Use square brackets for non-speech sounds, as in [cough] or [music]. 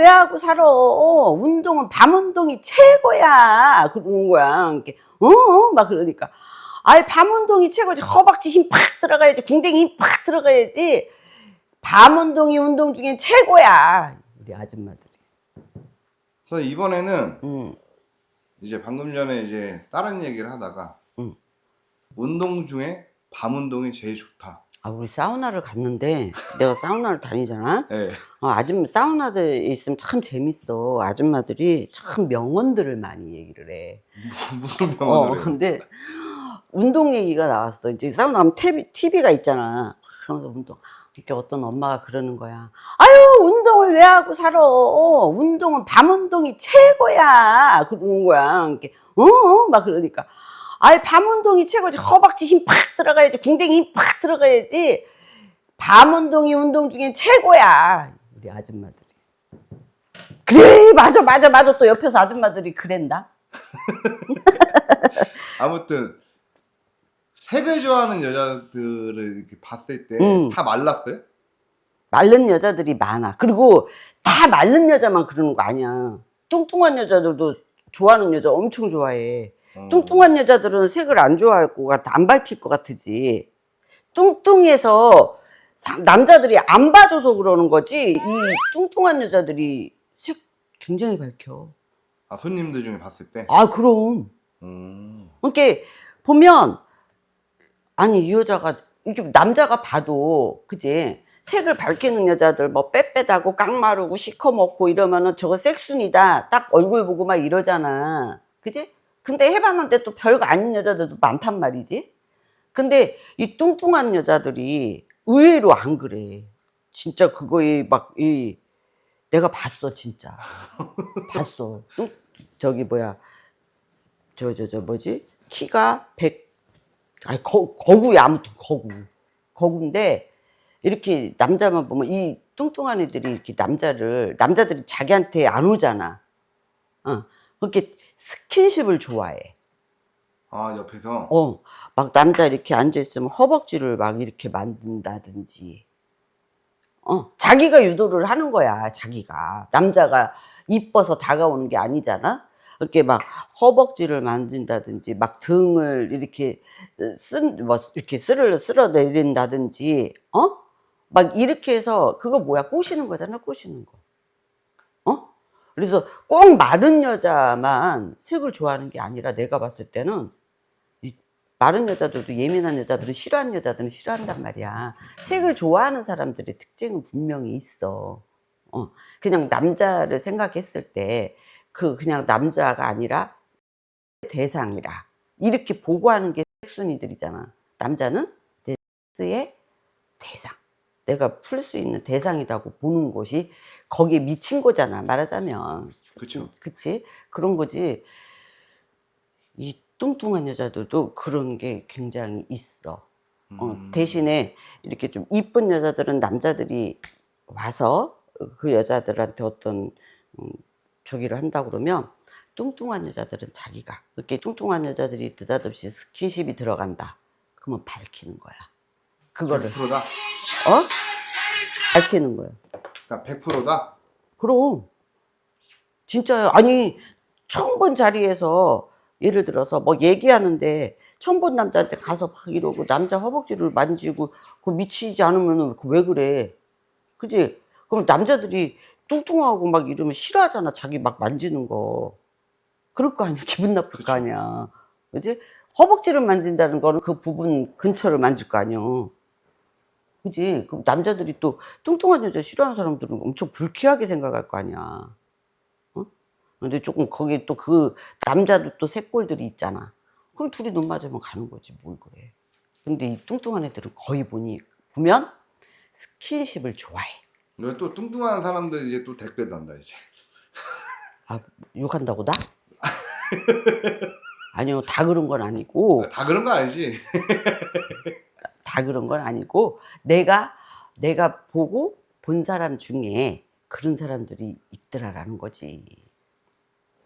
왜 하고 살아? 운동은 밤 운동이 최고야. 그러는 거야. 이렇게, 어? 어? 막 그러니까. 아이, 밤 운동이 최고지. 허벅지 힘 팍 들어가야지. 궁뎅이 힘 팍 들어가야지. 밤 운동이 운동 중에 최고야. 우리 아줌마들이. 그래서 이번에는 음. 이제 방금 전에 이제 다른 얘기를 하다가 음. 운동 중에 밤 운동이 제일 좋다. 아, 우리 사우나를 갔는데, 내가 사우나를 다니잖아? 예. 어, 아줌마, 사우나들 있으면 참 재밌어. 아줌마들이 참 명언들을 많이 얘기를 해. [laughs] 무슨 어, 해요? 근데 운동 얘기가 나왔어. 이제 사우나 하면 TV, TV가 있잖아. 그러면서 운동. 이렇게 어떤 엄마가 그러는 거야. 아유, 운동을 왜 하고 살아? 운동은 밤 운동이 최고야. 그러는 거야. 이렇게, 어? 어? 막 그러니까. 아이, 밤 운동이 최고지. 허벅지 힘 팍 들어가야지. 궁뎅이 힘 팍 들어가야지. 밤 운동이 운동 중에 최고야. 우리 아줌마들이. 그래, 맞아, 맞아, 맞아. 또 옆에서 아줌마들이 그랬다. [laughs] 아무튼 색을 좋아하는 여자들을 이렇게 봤을 때 다 음. 말랐어요? 마른 여자들이 많아. 그리고 다 마른 여자만 그러는 거 아니야. 뚱뚱한 여자들도 좋아하는 여자 엄청 좋아해. 어. 뚱뚱한 여자들은 색을 안 좋아할 것 같아. 안 밝힐 것 같으지. 뚱뚱해서 사- 남자들이 안 봐줘서 그러는 거지. 이 뚱뚱한 여자들이 색 굉장히 밝혀. 아 손님들 중에 봤을 때. 아, 그럼. 음. 이렇게 보면 아니 이 여자가 이렇게 남자가 봐도 그지 색을 밝히는 여자들 뭐 빼빼다고 깡마르고 시커멓고 이러면은 저거 색순이다 딱 얼굴 보고 막 이러잖아 그지 근데 해봤는데 또 별거 아닌 여자들도 많단 말이지. 근데 이 뚱뚱한 여자들이 의외로 안 그래. 진짜 그거에 막 이 내가 봤어 진짜. [laughs] 봤어. 뚱- 저기 뭐야. 저 저 저 뭐지? 키가 100 아니 거, 거구야 아무튼 거구. 거구인데 이렇게 남자만 보면 이 뚱뚱한 애들이 이렇게 남자를 남자들이 자기한테 안 오잖아. 어. 그렇게 스킨십을 좋아해. 아 옆에서. 어. 막 남자 이렇게 앉아 있으면 허벅지를 막 이렇게 만든다든지. 어 자기가 유도를 하는 거야 자기가. 남자가 이뻐서 다가오는 게 아니잖아? 이렇게 막 허벅지를 만진다든지 막 등을 이렇게 쓴 뭐 이렇게 쓸어 쓸어 내린다든지 어? 막 이렇게 해서 그거 뭐야? 꼬시는 거잖아 꼬시는 거. 어? 그래서 꼭 마른 여자만 색을 좋아하는 게 아니라 내가 봤을 때는 이 마른 여자들도 예민한 여자들은 싫어하는 여자들은 싫어한단 말이야. 색을 좋아하는 사람들의 특징은 분명히 있어. 어, 그냥 남자를 생각했을 때 그 그냥 남자가 아니라 대상이라 이렇게 보고하는 게 색순이들이잖아. 남자는 내 섹스의 대상. 내가 풀 수 있는 대상이라고 보는 것이 거기에 미친 거잖아. 말하자면. 그쵸. 그치? 그런 거지. 이 뚱뚱한 여자들도 그런 게 굉장히 있어. 어, 음. 대신에 이렇게 좀 이쁜 여자들은 남자들이 와서 그 여자들한테 어떤 음, 저기를 한다 그러면 뚱뚱한 여자들은 자기가 이렇게 뚱뚱한 여자들이 느닷없이 스킨십이 들어간다. 그러면 밝히는 거야. 그거를 100%다. 어? 밝히는 거야. 그러니까 100%다. 그럼 진짜요. 아니 처음 본 자리에서 예를 들어서 뭐 얘기하는데 처음 본 남자한테 가서 막 이러고 남자 허벅지를 만지고 그 미치지 않으면 왜 그래? 그지? 그럼 남자들이 뚱뚱하고 막 이러면 싫어하잖아. 자기 막 만지는 거. 그럴 거 아니야. [laughs] 기분 나쁠 거 아니야. 그지? 허벅지를 만진다는 거는 그 부분 근처를 만질 거 아니야. 그지? 그럼 남자들이 또 뚱뚱한 여자 싫어하는 사람들은 엄청 불쾌하게 생각할 거 아니야. 어? 근데 조금 거기에 또그 남자도 또 새꼴들이 있잖아. 그럼 둘이 눈 맞으면 가는 거지. 뭘 그래. 근데 이 뚱뚱한 애들은 거의 보니, 보면 스킨십을 좋아해. 이거 또 뚱뚱한 사람들 이제 또 댓글 단다 이제. 아, 욕한다고 나? [laughs] 아니요, 다 그런 건 아니고, 다 그런 거 아니지? [laughs] 다 그런 건 아니고, 내가, 내가 보고 본 사람 중에 그런 사람들이 있더라라는 거지.